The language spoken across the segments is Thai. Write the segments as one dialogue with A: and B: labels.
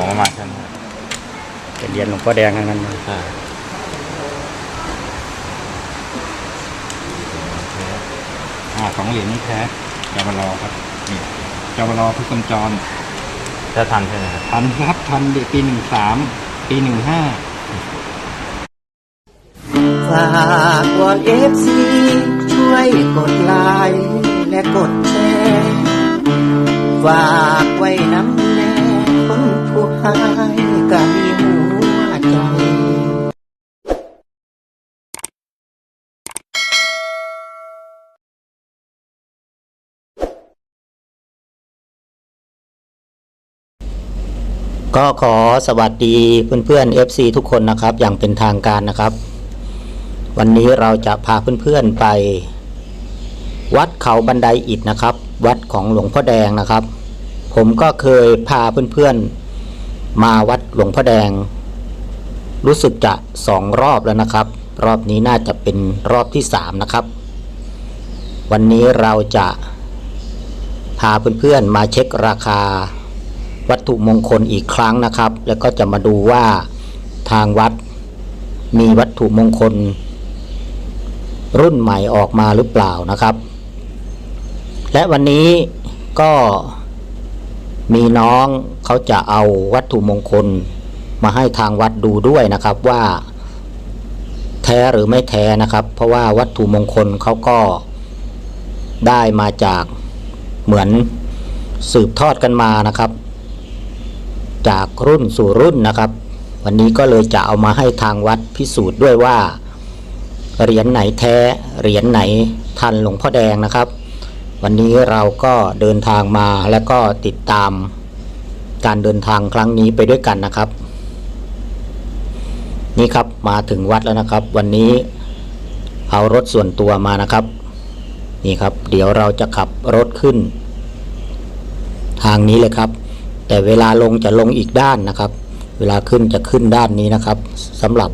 A: ผมประมาณแค่นั้น
B: เป็นเหรียญหลวงพ่อแดงทั้งนั้นเลย
A: ใช่อ่าสองเหรียญนี่แท้จาวรอครับนี่จาวรอพุทธจร
C: ถ้าทันใช่ไหมครับ
A: ทันครับทันเด็กปีหนึ่งสามปีหนึ่งห้า
D: ฝากวอนเอฟซีช่วยกดไลค์และกดแชร์ฝากายก็มีหัวใจ
B: ก็ขอสวัสดีเพื่อนๆ FC ทุกคนนะครับ อย่างเป็นทางการนะครับ วันนี้เราจะพาเพื่อนๆไป วัดเขาบันไดอิฐนะครับ วัดของหลวงพ่อแดงนะครับ ผมก็เคยพาเพื่อนๆ มาวัดหลวงพ่อแดง รู้สึกจะสองรอบแล้วนะครับ รอบนี้น่าจะเป็นรอบที่สามนะครับ วันนี้เราจะพาเพื่อนๆมาเช็คราคาวัตถุมงคลอีกครั้งนะครับ แล้วก็จะมาดูว่าทางวัดมีวัตถุมงคล รุ่นใหม่ออกมาหรือเปล่านะครับ และวันนี้ก็ มีน้องเขาจะเอาวัตถุมงคล มาให้ทางวัดดูด้วยนะครับว่า แท้หรือไม่แท้นะครับ เพราะว่าวัตถุมงคลเขาก็ได้มาจากเหมือนสืบทอดกันมานะครับ จากรุ่นสู่รุ่นนะครับ วันนี้ก็เลยจะเอามาให้ทางวัดพิสูจน์ด้วยว่าเหรียญไหนแท้เหรียญไหนทันหลวงพ่อแดงนะครับ วันนี้เราก็เดินทางมาแล้วก็ติดตามการเดินทางครั้งนี้ไปด้วยกันนะครับ นี่ครับมาถึงวัดแล้วนะครับ วันนี้เอารถส่วนตัวมานะครับ นี่ครับ เดี๋ยวเราจะขับรถขึ้น ทางนี้เลยครับ แต่เวลาลงจะลงอีกด้านนะครับ เวลาขึ้นจะขึ้นด้านนี้นะครับสำหรับ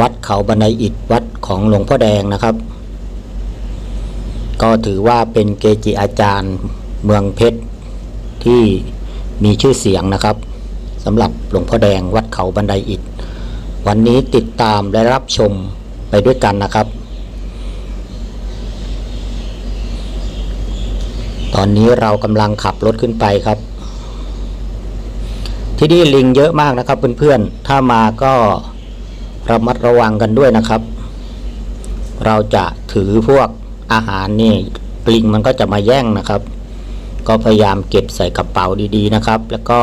B: วัดเขาบันไดอิฐวัดของหลวงพ่อแดงนะครับ ก็ถือว่าเป็นเกจิอาจารย์เมืองเพชรที่มีชื่อเสียงนะครับสำหรับหลวงพ่อแดงวัดเขาบันไดอิฐวันนี้ติดตามและรับชมไปด้วยกันนะครับ ตอนนี้เรากำลังขับรถขึ้นไปครับ ที่นี่ลิงเยอะมากนะครับเพื่อนๆ ถ้ามาก็ระมัดระวังกันด้วยนะครับ เราจะถือพวก อาหารนี่ลิงมันก็จะมาแย่งนะครับ ก็พยายามเก็บใส่กระเป๋าดีๆนะครับ แล้วก็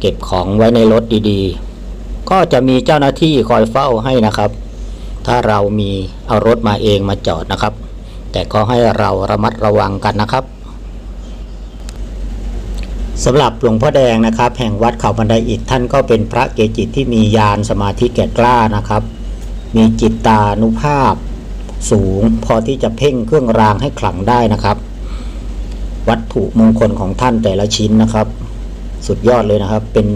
B: เก็บของไว้ในรถดีๆ ก็จะมีเจ้าหน้าที่คอยเฝ้าให้นะครับ ถ้าเรามีเอารถมาเองมาจอดนะครับ แต่ก็ให้เราระมัดระวังกันนะครับสำหรับหลวงพ่อแดงนะครับ แห่งวัดเขาบันไดอิฐท่านก็เป็นพระเกจิที่มีญาณสมาธิแก่กล้านะครับ มีจิตตานุภาพ สูง พอที่จะเพ่งเครื่องรางให้ขลังได้นะครับ วัตถุมงคลของท่านแต่ละชิ้นนะครับ สุดยอดเลยนะครับ เป็น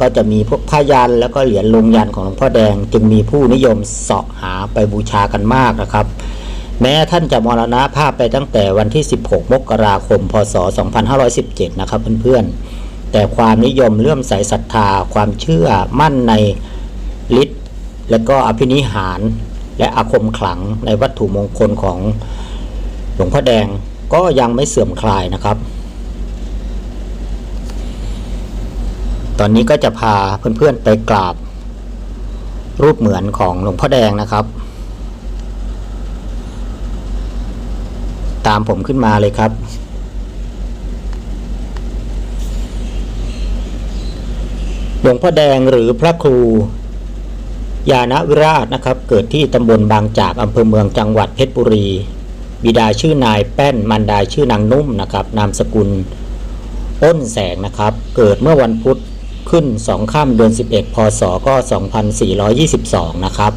B: ก็จะมีพวกผ้ายันแล้วก็เหรียญลงยันของหลวงพ่อแดง จึงมีผู้นิยมเสาะหาไปบูชากันมากนะครับ แม้ท่านจะมรณภาพไปตั้งแต่วันที่ 16 มกราคม พศ 2517 นะครับเพื่อนๆ แต่ความนิยมเลื่อมใสศรัทธาความเชื่อมั่นในฤทธิ์และก็อภินิหาร และอาคมขลังในวัตถุมงคลของหลวงพ่อแดงก็ยังไม่เสื่อมคลายนะครับ ตอนนี้ก็จะพาเพื่อนๆไปกราบ รูปเหมือนของหลวงพ่อแดงนะครับ ตามผมขึ้นมาเลยครับหลวงพ่อแดงหรือพระครู ยาณวิราชนะครับ เกิดที่ตำบลบางจากอำเภอเมืองจังหวัดเพชรบุรี บิดาชื่อนายแป้นมันดาชื่อนางนุ่มนะครับ นามสกุลอ้นแสงนะครับ เกิดเมื่อวันพุธขึ้นสองข้ามเดือน 11 พศ ก็ 2422 นะครับ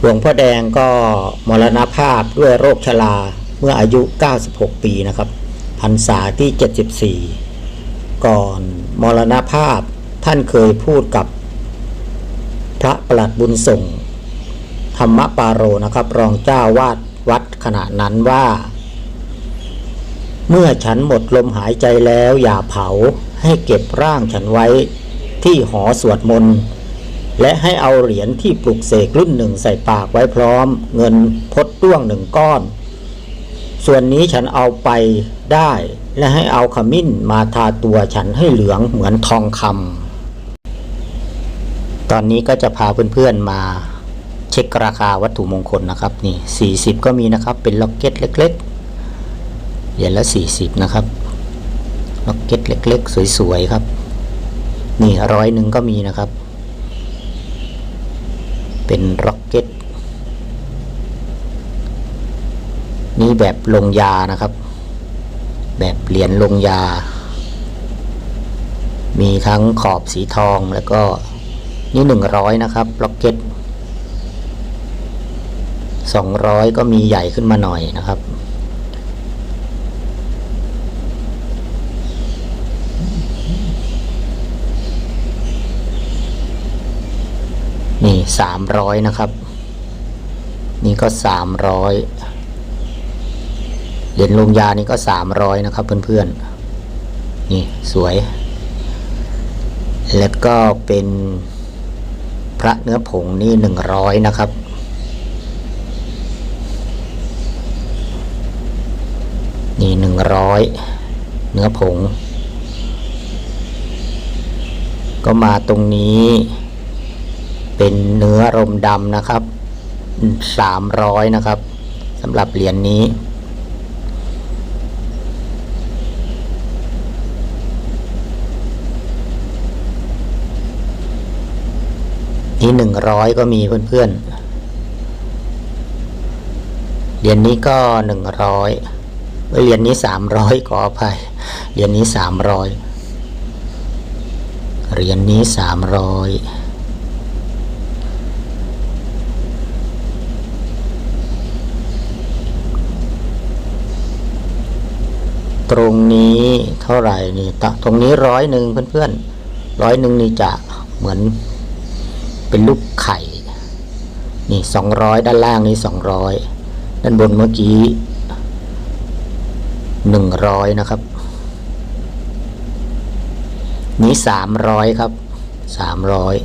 B: หลวงพ่อแดงก็มรณภาพด้วยโรคชราเมื่ออายุ 96 ปีนะครับ พรรษาที่ 74 ก่อนมรณภาพท่านเคยพูดกับ พระประหลัดบุญส่ง ธรรมปาโรนะครับ รองเจ้าวาดวัดขณะนั้นว่า เมื่อฉันหมดลมหายใจแล้วอย่าเผาให้เก็บร่างฉันไว้ที่หอสวดมนต์และให้เอาเหรียญที่ปลุกเสกรุ่นหนึ่งใส่ปากไว้พร้อม เงินพดด้วงหนึ่งก้อน ส่วนนี้ฉันเอาไปได้ และให้เอาขมิ้นมาทาตัวฉันให้เหลืองเหมือนทองคำ ตอนนี้ก็จะพาเพื่อนๆมาเช็คราคาวัตถุมงคลนะครับนี่40 ก็มีนะครับเป็นล็อกเก็ตเล็กๆเหรียญละ 40 นะครับล็อกเก็ตเล็ก ๆ สวยๆครับ นี่ร้อยหนึ่งก็มีนะครับ เป็นล็อกเก็ตนี่แบบลงยานะครับ แบบเหรียญลงยา มีทั้งขอบสีทองแล้วก็ นี่หนึ่งร้อยนะครับล็อกเก็ตสองร้อยก็มีใหญ่ขึ้นมาหน่อยนะครับ นี่สามร้อยนะครับ นี่ก็สามร้อยเหรียญลงยานี่ก็สามร้อยนะครับเพื่อนๆ นี่สวย แล้วก็เป็น พระเนื้อผงนี่หนึ่งร้อยนะครับ นี่หนึ่งร้อยเนื้อผง ก็มาตรงนี้ เป็นเนื้อรมดำนะครับสามร้อยนะครับสำหรับเหรียญนนี้ นี่หนึ่งร้อยก็มีเพื่อนๆ เหรียญนนี้ก็หนึ่งร้อยเหรียญนนี้สามร้อยขออภัย เหรียญนนี้สามร้อยเหรียญนนี้สามร้อยตรงนี้เท่าไหร่นี่ตะตรงนี้ร้อยหนึ่งเพื่อนๆร้อยหนึ่งนี่จะเหมือน เป็นลูกไข่นี่สองร้อยด้านล่างนี่สองร้อยด้านบนเมื่อกี้หนึ่งร้อยนะครับ นี่สามร้อยครับสามร้อย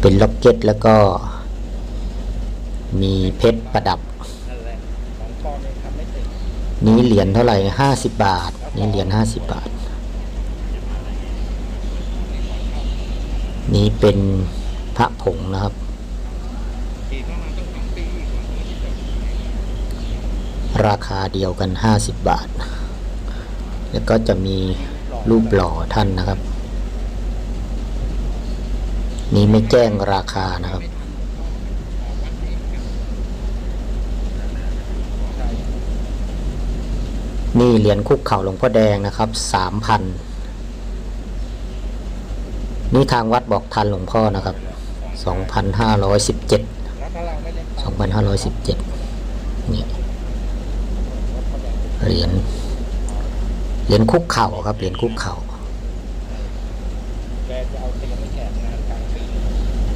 B: เป็นล็อกเก็ตแล้วก็ มีเพชรประดับ นี่เหรียญเท่าไหร่ห้าสิบบาท นี่เหรียญห้าสิบบาท นี่เป็นพระผงนะครับ ราคาเดียวกัน 50 บาท แล้วก็จะมีรูปหล่อท่านนะครับ นี่ไม่แจ้งราคานะครับนี่เหรียญคุกเข่าหลวงพ่อแดงนะครับ3,000นี่ นี่ทางวัดบอกทันหลวงพ่อนะครับ 2,517 2,517 นี่เหรียญเหรียญคุกเข่าครับเหรียญคุกเข่า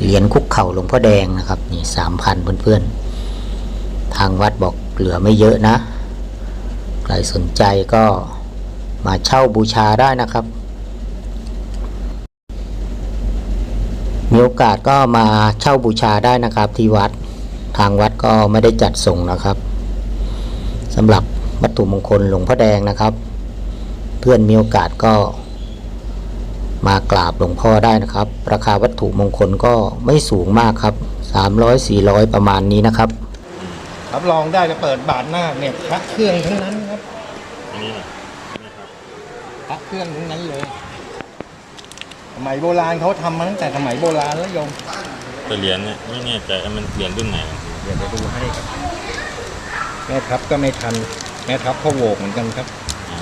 B: เหรียญคุกเข่าหลวงพ่อแดงนะครับ นี่สามพันเพื่อนๆ ทางวัดบอกเหลือไม่เยอะนะ ใครสนใจก็มาเช่าบูชาได้นะครับ มีโอกาสก็มาเช่าบูชาได้นะครับ ที่วัดทางวัดก็ไม่ได้จัดส่งนะครับสำหรับวัตถุมงคลหลวงพ่อแดงนะครับ เพื่อนมีโอกาสก็มากราบหลวงพ่อได้นะครับ ราคาวัตถุมงคลก็ไม่สูงมากครับ 300-400 ประมาณนี้นะครับ
A: รับรองได้จะเปิดบาทหน้าเนี่ยพระเครื่องทั้งนั้นครับ
C: อันนี้เหรอ
A: พระเครื่องทั้งนั้นเลย สมัยโบราณเขาทำมาตั้งแต่สมัยโบราณแล้วโยม
C: แต่เหรียญเนี่ยไม่แน่ใจว่ามันเหรียญรุ่นไหนนะ
A: เดี๋ยวไปดูให้ครับ แม่ทัพก็ไม่ทัน แม่ทัพพ่อโวกเหมือนกันครับ
C: อ๋อ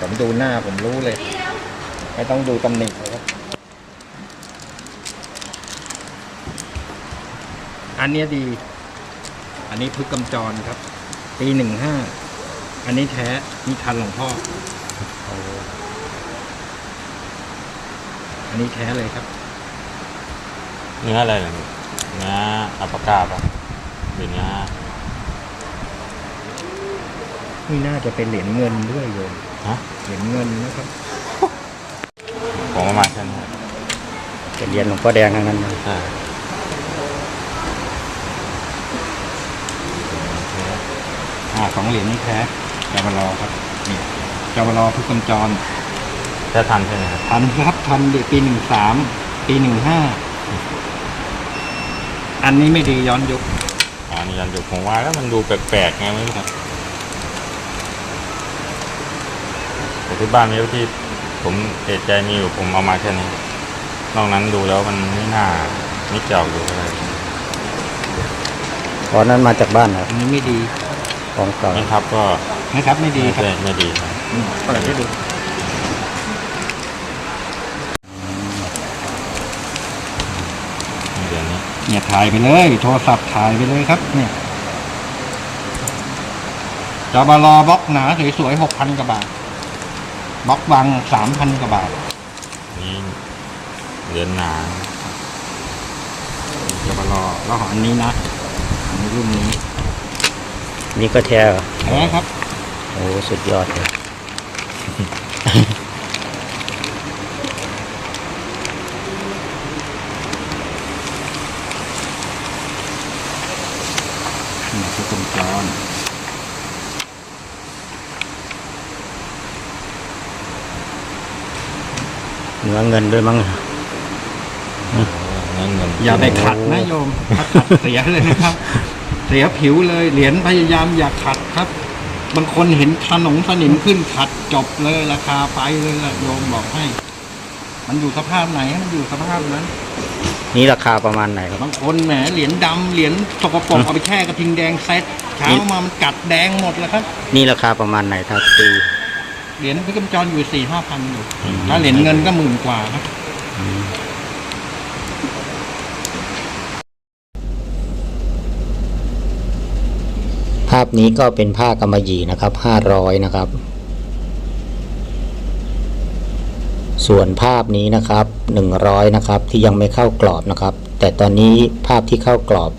A: ผมดูหน้าผมรู้เลย ไม่ต้องดูตำหนิเลยครับ อันเนี้ยดี อันนี้พึกกำจรครับปีหนึ่งห้า อันนี้แท้นี่ทันหลวงพ่อโอ้อันนี้แท้เลยครับ
C: เนื้ออะไรเนี่ยเนื้ออัปปากาปะหรือเนื้อ
A: นี่น่าจะเป็นเหรียญเงินด้วยโยม
C: ฮะ
A: เหรียญเงินนะครับ
C: ผมประมาณแค่นี้
B: เป็นเหรียญหลวงพ่อแดงทั้งนั้นเลย
C: ใช่
A: อ่าสองเหรียญนี่แท้จาวรอครับนี่จาวรอพุกกำจร
C: แค่ทันใช่ไหมครับ
A: ทันครับทันเด็กปีหนึ่งสามปีหนึ่งห้าอันนี้ไม่ดีย้อนยุค
C: อ๋อนี่ยันอยู่ผมว่าแล้วมันดูแปลกๆไงไม่รู้ครับแต่ที่บ้านมีที่ผมเอะใจมีอยู่ผมเอามาแค่นี้ นอกนั้นดูแล้วมันไม่น่าไม่เกี่ยวอยู่อะไร
B: ตอนนั้นมาจากบ้านครับ
A: อันนี้ไม่ดี
B: ของเก่า
C: ไม่ทับก็
A: นะครับไม่ดี
C: ไม่
A: ครับ
C: ใช่ไม่ดีครับ
A: อืมเปิดให้ดู
C: เดือนนี้
A: เนี่ยถ่ายไปเลย โทรศัพท์ถ่ายไปเลยครับ เนี่ยจบลอบล็อกหนาสวยๆหกพันกว่าบาทบล็อกวังสามพันกว่าบาท
C: นี่เหรียญหนา
A: จบลอแล้วของอันนี้นะอันนี้รุ่นนี้
B: นี่ก็แท้เหรอ
A: แท้ครับ
B: โอ้สุดยอดเลย
A: นี่คือเป็นจอน
B: เนื้อเงินด้วยมั้ง
C: เงินเงิน
A: อย่าไปขัดนะโยมถ้าขัดเสียเลยนะครับ เสียผิวเลยเหรียญพยายามอย่าขัดครับ บางคนเห็นขนงสนิมขึ้นขัดจบเลยราคาไปเลยล่ะโยมบอกให้ มันอยู่สภาพไหนมันอยู่สภาพนั้น
B: นี่ราคาประมาณไหนครับ
A: บางคนแหมเหรียญดำเหรียญสกปรกเอาไปแช่กระทิงแดงเซ็ตเช้ามามันกัดแดงหมดแล้วครับ
B: นี่ราคาประมาณไหนถ้าตี
A: เหรียญพิกำจรอยู่สี่ห้าพันอยู่ ถ้าเหรียญเงินก็หมื่นกว่าครับ
B: ภาพนี้ก็เป็นผ้ากำมะหยี่นะครับห้าร้อยนะครับ ส่วนภาพนี้นะครับหนึ่งร้อยนะครับที่ยังไม่เข้ากรอบนะครับ แต่ตอนนี้ภาพที่เข้ากรอบ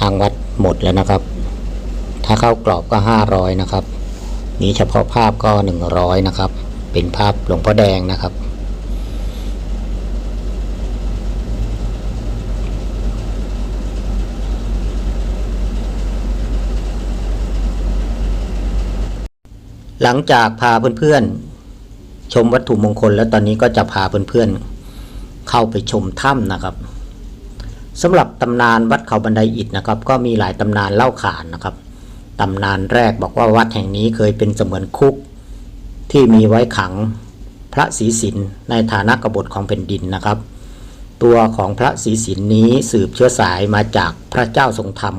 B: ทางวัดหมดแล้วนะครับ ถ้าเข้ากรอบก็ห้าร้อยนะครับ นี้เฉพาะภาพก็หนึ่งร้อยนะครับ เป็นภาพหลวงพ่อแดงนะครับ หลังจากพาเพื่อนๆ ชมวัตถุมงคล แล้วตอนนี้ก็จะพาเพื่อนๆ เข้าไปชมถ้ำนะครับสำหรับตำนานวัดเขาบันไดอิฐนะครับ ก็มีหลายตำนานเล่าขานนะครับ ตำนานแรกบอกว่าวัดแห่งนี้เคยเป็นเสมือนคุก ที่มีไว้ขังพระศรีสินในฐานะกบฏของแผ่นดินนะครับ ตัวของพระศรีสินนี้สืบเชื้อสายมาจากพระเจ้าทรงธรรม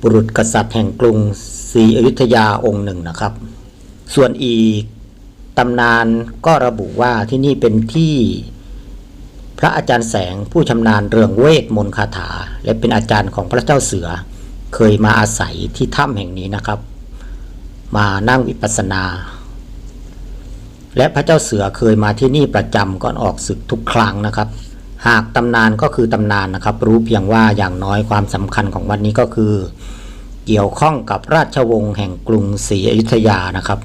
B: บุรุษกษัตริย์แห่งกรุงศรีอยุธยาองค์หนึ่งนะครับ ส่วนอีกตำนานก็ระบุว่าที่นี่เป็นที่พระอาจารย์แสงผู้ชำนาญเรื่องเวทมนต์คาถา และเป็นอาจารย์ของพระเจ้าเสือ เคยมาอาศัยที่ถ้ำแห่งนี้นะครับ มานั่งวิปัสสนา และพระเจ้าเสือเคยมาที่นี่ประจำก่อนออกศึกทุกครั้งนะครับ หากตำนานก็คือตำนานนะครับ รู้เพียงว่าอย่างน้อยความสำคัญของวันนี้ก็คือ เกี่ยวข้องกับราชวงศ์แห่งกรุงศรีอยุธยานะครับ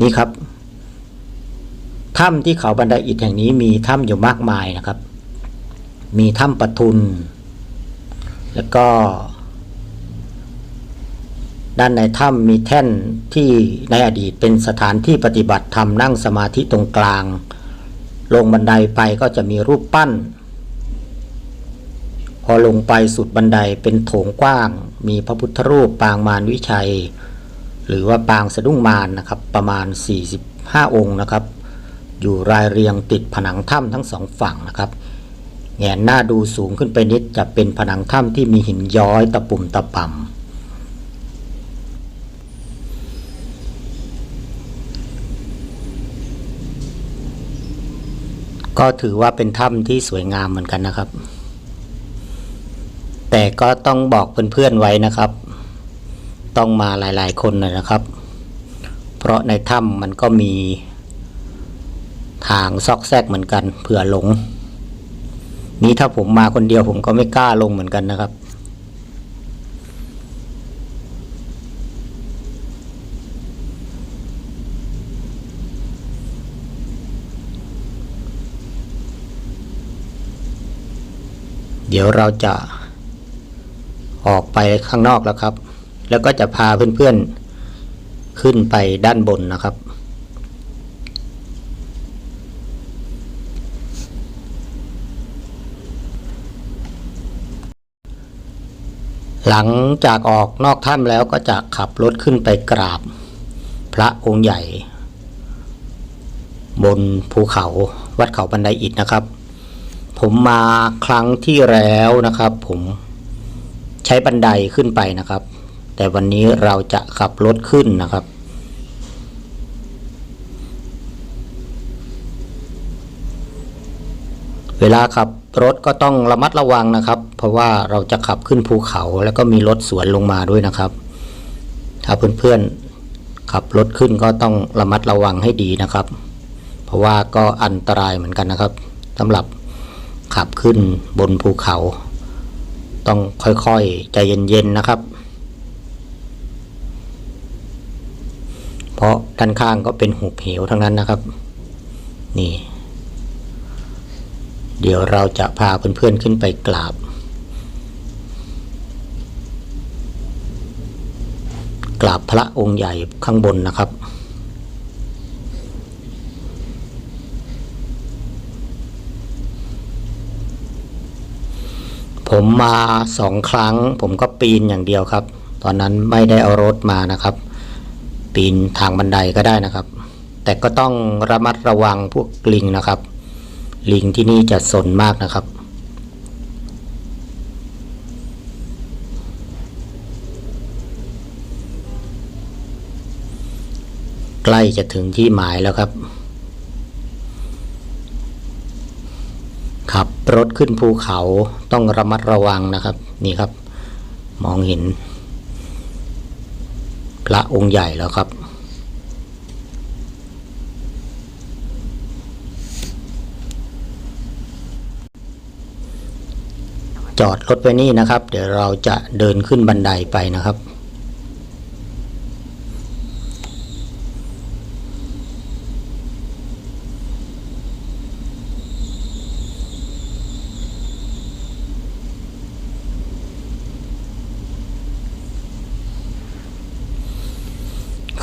B: นี่ครับถ้ำที่เขาบันไดอิฐแห่งนี้มีถ้ำอยู่มากมายนะครับ มีถ้ำปะทุน แล้วก็ ด้านในถ้ำมีแท่นที่ในอดีตเป็นสถานที่ปฏิบัติธรรมนั่งสมาธิตรงกลาง ลงบันไดไปก็จะมีรูปปั้น พอลงไปสุดบันไดเป็นโถงกว้าง มีพระพุทธรูปปางมารวิชัย หรือว่าปางสะดุ้งมารนะครับ ประมาณ 45 องค์นะครับ อยู่รายเรียงติดผนังถ้ำทั้งสองฝั่งนะครับ แงนหน้าดูสูงขึ้นไปนิดจะเป็นผนังถ้ำที่มีหินย้อยตะปุ่มตะป่ำก็ถือว่าเป็นถ้ำที่สวยงามเหมือนกันนะครับ แต่ก็ต้องบอกเพื่อนๆไว้นะครับ ต้องมาหลายๆคนหน่อยนะครับ เพราะในถ้ำมันก็มีทางซอกแซกเหมือนกันเผื่อหลง นี้ถ้าผมมาคนเดียวผมก็ไม่กล้าลงเหมือนกันนะครับ เดี๋ยวเราจะออกไปข้างนอกแล้วครับ แล้วก็จะพาเพื่อนๆขึ้นไปด้านบนนะครับ หลังจากออกนอกถ้ำแล้วก็จะขับรถขึ้นไปกราบ พระองค์ใหญ่ บนภูเขาวัดเขาบันไดอิฐนะครับ ผมมาครั้งที่แล้วนะครับ ผมใช้บันไดขึ้นไปนะครับ แต่วันนี้เราจะขับรถขึ้นนะครับเวลาขับ รถก็ต้องระมัดระวังนะครับ เพราะว่าเราจะขับขึ้นภูเขาแล้วก็มีรถสวนลงมาด้วยนะครับ ถ้าเพื่อนๆขับรถขึ้นก็ต้องระมัดระวังให้ดีนะครับ เพราะว่าก็อันตรายเหมือนกันนะครับสำหรับขับขึ้นบนภูเขา ต้องค่อยๆใจเย็นๆนะครับ เพราะด้านข้างก็เป็นหุบเหวทั้งนั้นนะครับ นี่ เดี๋ยวเราจะพาเพื่อนๆขึ้นไปกราบ กราบพระองค์ใหญ่ข้างบนนะครับผมมาสองครั้ง ผมก็ปีนอย่างเดียวครับ ตอนนั้นไม่ได้เอารถมานะครับ ปีนทางบันไดก็ได้นะครับ แต่ก็ต้องระมัดระวังพวกกลิงนะครับ ลิงที่นี่จะสนมากนะครับ ใกล้จะถึงที่หมายแล้วครับ ขับรถขึ้นภูเขาต้องระมัดระวังนะครับ นี่ครับ มองเห็น พระองค์ใหญ่แล้วครับ จอดรถไว้นี่นะครับ เดี๋ยวเราจะเดินขึ้นบันไดไปนะครับ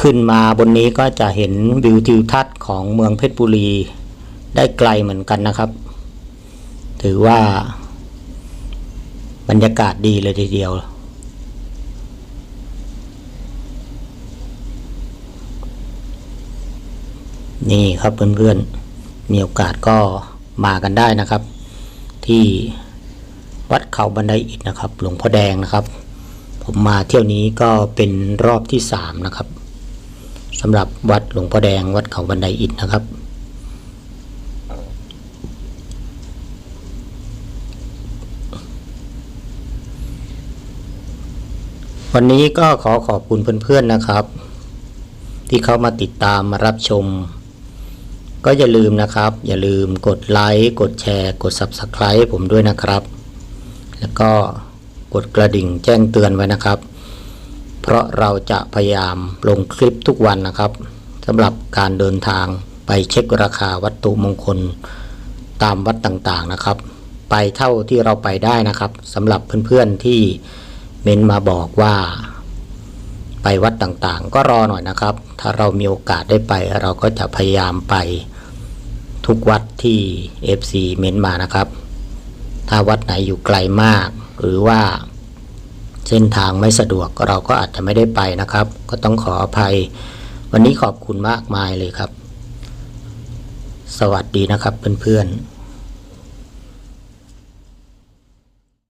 B: ขึ้นมาบนนี้ก็จะเห็นวิวทิวทัศน์ของเมืองเพชรบุรีได้ไกลเหมือนกันนะครับ ถือว่า บรรยากาศดีเลยทีเดียว นี่ครับเพื่อนๆ มีโอกาสก็มากันได้นะครับ ที่วัดเขาบันไดอิฐนะครับ หลวงพ่อแดงนะครับ ผมมาเที่ยวนี้ก็เป็นรอบที่สามนะครับสำหรับวัดหลวงพ่อแดงวัดเขาบันไดอิฐนะครับ วันนี้ก็ขอขอบคุณเพื่อนๆนะครับ ที่เข้ามาติดตามมารับชม ก็อย่าลืมนะครับ อย่าลืมกดไลค์กดแชร์ กด Subscribe ผมด้วยนะครับ แล้วก็กดกระดิ่งแจ้งเตือนไว้นะครับ เพราะเราจะพยายามลงคลิปทุกวันนะครับสำหรับการเดินทางไปเช็คราคาวัตถุมงคลตามวัดต่างๆนะครับ ไปเท่าที่เราไปได้นะครับสำหรับเพื่อนๆที่ เม้นมาบอกว่า ไปวัดต่างๆ ก็รอหน่อยนะครับ ถ้าเรามีโอกาสได้ไป เราก็จะพยายามไปทุกวัดที่ FC เม้นมานะครับ ถ้าวัดไหนอยู่ไกลมาก หรือว่าเส้นทางไม่สะดวกเราก็อาจจะไม่ได้ไปนะครับ ก็ต้องขออภัย วันนี้ขอบคุณมากมายเลยครับ สวัสดีนะครับเพื่อนๆ